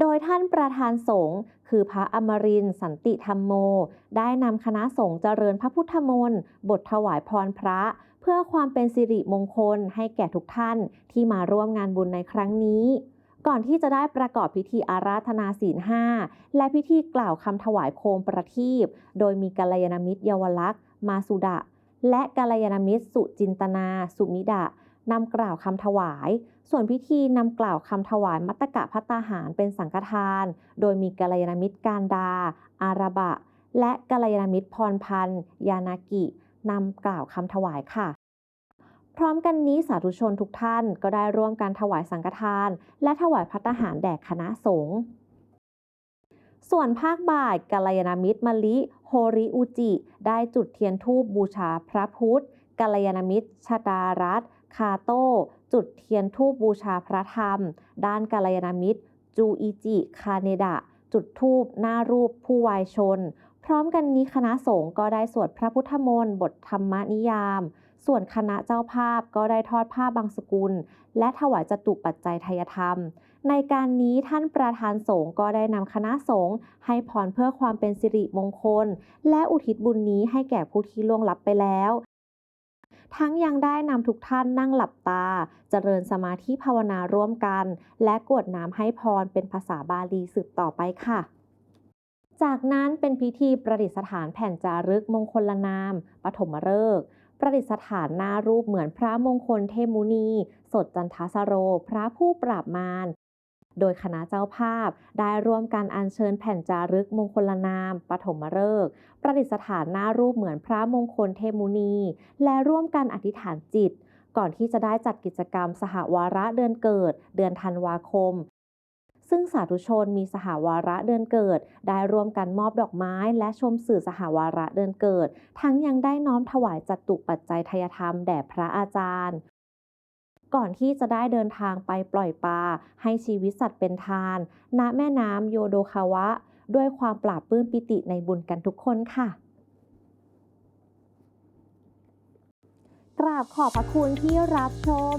โดยท่านประธานสงฆ์คือพระอมรินทร์สันติธรรมโม ได้นำคณะสงฆ์เจริญพระพุทธมนต์บทถวายพรพระ เพื่อความเป็นสิริมงคลให้แก่ทุกท่านที่มาร่วมงานบุญในครั้งนี้ ก่อนที่จะได้ประกอบพิธีอาราธนาศีลห้าและพิธีกล่าวคำถวายโคมประทีปโดยมีกัลยาณมิตรเยาวลักษณ์มาสุดะ และกัลยาณมิตรสุจินตนา สุมิดะ นำกล่าวคำถวาย ส่วนพิธีนำกล่าวคำถวายมัตตกะพัตตาหารเป็นสังฆทาน โดยมีกัลยาณมิตรการดา อาราบะ และกัลยาณมิตรพรพันธ์ยานากินำกล่าวคำถวายค่ะ พร้อมกันนี้สาธุชนทุกท่านก็ได้ร่วมการถวายสังฆทาน และถวายพัตตาหารแด่คณะสงฆ์ส่วนภาคบ่ายกัลยาณมิตรมะลิโฮริอุจิ ได้จุดเทียนธูปบูชาพระพุทธกัลยาณมิตรชดารัตน์ คาโต้ จุดเทียนธูปบูชาพระธรรม ด้านกัลยาณมิตร จูอิจิ คาเนดะ จุดธูปหน้ารูปผู้วายชน พร้อมกันนี้คณะสงฆ์ก็ได้สวดพระพุทธมนต์บทธรรมนิยาม ส่วนคณะเจ้าภาพก็ได้ทอดผ้าบางสกุล และถวายจตุปัจจัยทยธรรม ในการนี้ท่านประธานสงฆ์ก็ได้นำคณะสงฆ์ให้พรเพื่อความเป็นสิริมงคล และอุทิศบุญนี้ให้แก่ผู้ที่ล่วงลับไปแล้ว ทั้งยังได้นำทุกท่านนั่งหลับตา เจริญสมาธิภาวนาร่วมกัน และกวดน้ำให้พรเป็นภาษาบาลีสืบต่อไปค่ะ จากนั้นเป็นพิธีประดิษฐานแผ่นจารึกมงคลนาม ปฐมฤกษ์ประดิษฐานหน้ารูปเหมือนพระมงคลเทมุนี สดจันทสโร พระผู้ปราบมาร โดยคณะเจ้าภาพได้ร่วมกันอัญเชิญแผ่นจารึกมงคลนามปฐมฤกษ์ประดิษฐานหน้ารูปเหมือนพระมงคลเทมุนี และร่วมกันอธิษฐานจิต ก่อนที่จะได้จัดกิจกรรมสหวาระเดือนเกิด เดือนธันวาคม ซึ่งสาธุชนมีสหวาระเดือนเกิด ได้ร่วมกันมอบดอกไม้ และชมสื่อสหวาระเดือนเกิด ทั้งยังได้น้อมถวายจัตุปัจจัยทยธรรมแด่พระอาจารย์ ก่อนที่จะได้เดินทางไปปล่อยปลาให้ชีวิตสัตว์เป็นทาน ณแม่น้ำโยโดคาวะ ด้วยความปราบปลื้มปิติในบุญกันทุกคนค่ะกราบขอบพระคุณที่รับชม